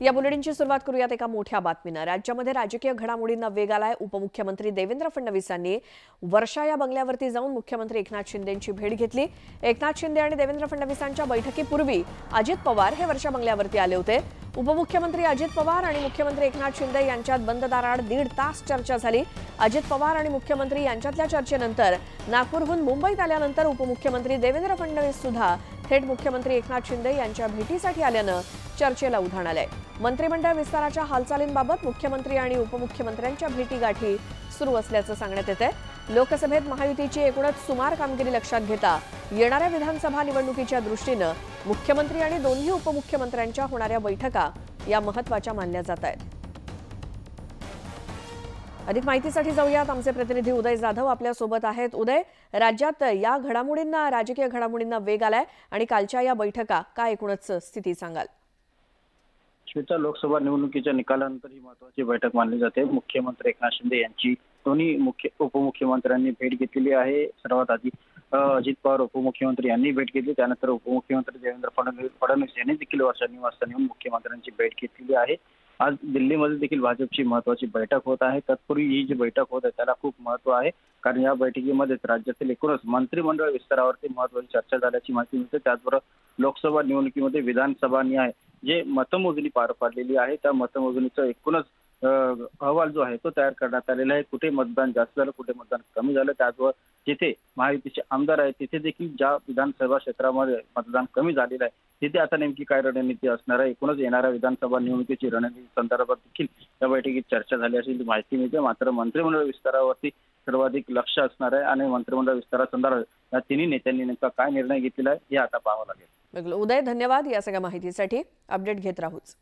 या बुलेटिनची सुरुवात करूयात एका मोठ्या बातमीनं. राज्यामध्ये राजकीय घडामोडींना वेग आलाय. उपमुख्यमंत्री देवेंद्र फडणवीसांनी वर्षा या बंगल्यावरती जाऊन मुख्यमंत्री एकनाथ शिंदेची भेट घेतली. एकनाथ शिंदे आणि देवेंद्र फडणवीसांच्या बैठकीपूर्वी अजित पवार हे वर्षा बंगल्यावरती आले होते. उपमुख्यमंत्री अजित पवार आणि मुख्यमंत्री एकनाथ शिंदे यांच्यात बंद दाराआड दीड तास चर्चा झाली. अजित पवार आणि मुख्यमंत्री यांच्यातल्या चर्चेनंतर नागपूरहून मुंबईत आल्यानंतर उपमुख्यमंत्री देवेंद्र फडणवीस सुद्धा थेट मुख्यमंत्री एकनाथ शिंदे यांच्या भेटीसाठी आल्यानं चर्चेला उधाण आलंय. मंत्रिमंडळ विस्ताराच्या हालचालींबाबत मुख्यमंत्री आणि उपमुख्यमंत्र्यांच्या भेटीगाठी सुरू असल्याचं सांगण्यात येत आहे लोकसभेत महायुतीची एकूणच सुमार कामगिरी लक्षात घेता येणाऱ्या विधानसभा निवडणुकीच्या दृष्टीनं मुख्यमंत्री आणि दोन्ही उपमुख्यमंत्र्यांच्या होणाऱ्या बैठका या महत्त्वाच्या मानल्या जात आहेत. अधिक माहितीसाठी जाऊयात. आमचे प्रतिनिधी उदय जाधव आपल्यासोबत आहेत. उदय राज्यात या घडामोडींना राजकीय घडामोडींना वेग आलाय आणि कालच्या या बैठका काय एकूणच स्थिती सांगाल? श्वेता लोकसभा निवडणुकीच्या निकालानंतर ही महत्वाची बैठक मानली जाते. मुख्यमंत्री एकनाथ शिंदे यांची दोन्ही मुख्य उपमुख्यमंत्र्यांनी भेट घेतलेली आहे. सर्वात आधी अजित पवार उपमुख्यमंत्री यांनी भेट घेतली. त्यानंतर उपमुख्यमंत्री देवेंद्र फडणवीस फडणवीस यांनी देखील वर्षा निवासस्थानी येऊन मुख्यमंत्र्यांची भेट घेतलेली आहे. आज दिल्लीमध्ये देखील भाजपची महत्वाची बैठक होत आहे. तत्पूर्वी ही जी बैठक होत आहे त्याला खूप महत्त्व आहे. कारण या बैठकीमध्येच राज्यातील एकूणच मंत्रिमंडळ विस्तारावरती महत्वाची चर्चा झाल्याची माहिती मिळते. त्याचबरोबर लोकसभा निवडणुकीमध्ये विधानसभा न्याय जे मतमोजणी पार पाडलेली आहे त्या मतमोजणीचं एकूणच अहवाल जो आहे तो तयार करण्यात आलेला आहे. कुठे मतदान जास्त झालं कुठे मतदान कमी झालं त्याचबरोबर जिथे महायुतीचे आमदार आहेत तिथे देखील ज्या विधानसभा क्षेत्रामध्ये मतदान कमी झालेलं आहे तिथे आता नेमकी काय रणनीती असणार आहे? एकूणच येणाऱ्या विधानसभा निवडणुकीची रणनीती संदर्भात देखील या बैठकीत चर्चा झाली अशी माहिती मिळते. मात्र मंत्रिमंडळ विस्तारावरती सर्वाधिक लक्ष असणार आहे आणि मंत्रिमंडळ विस्तारासंदर्भात या तिन्ही नेत्यांनी नेमका काय निर्णय घेतलेला आहे हे आता पाहावं लागेल. उदय धन्यवाद या सगळ्या माहितीसाठी. अपडेट घेत राहूच.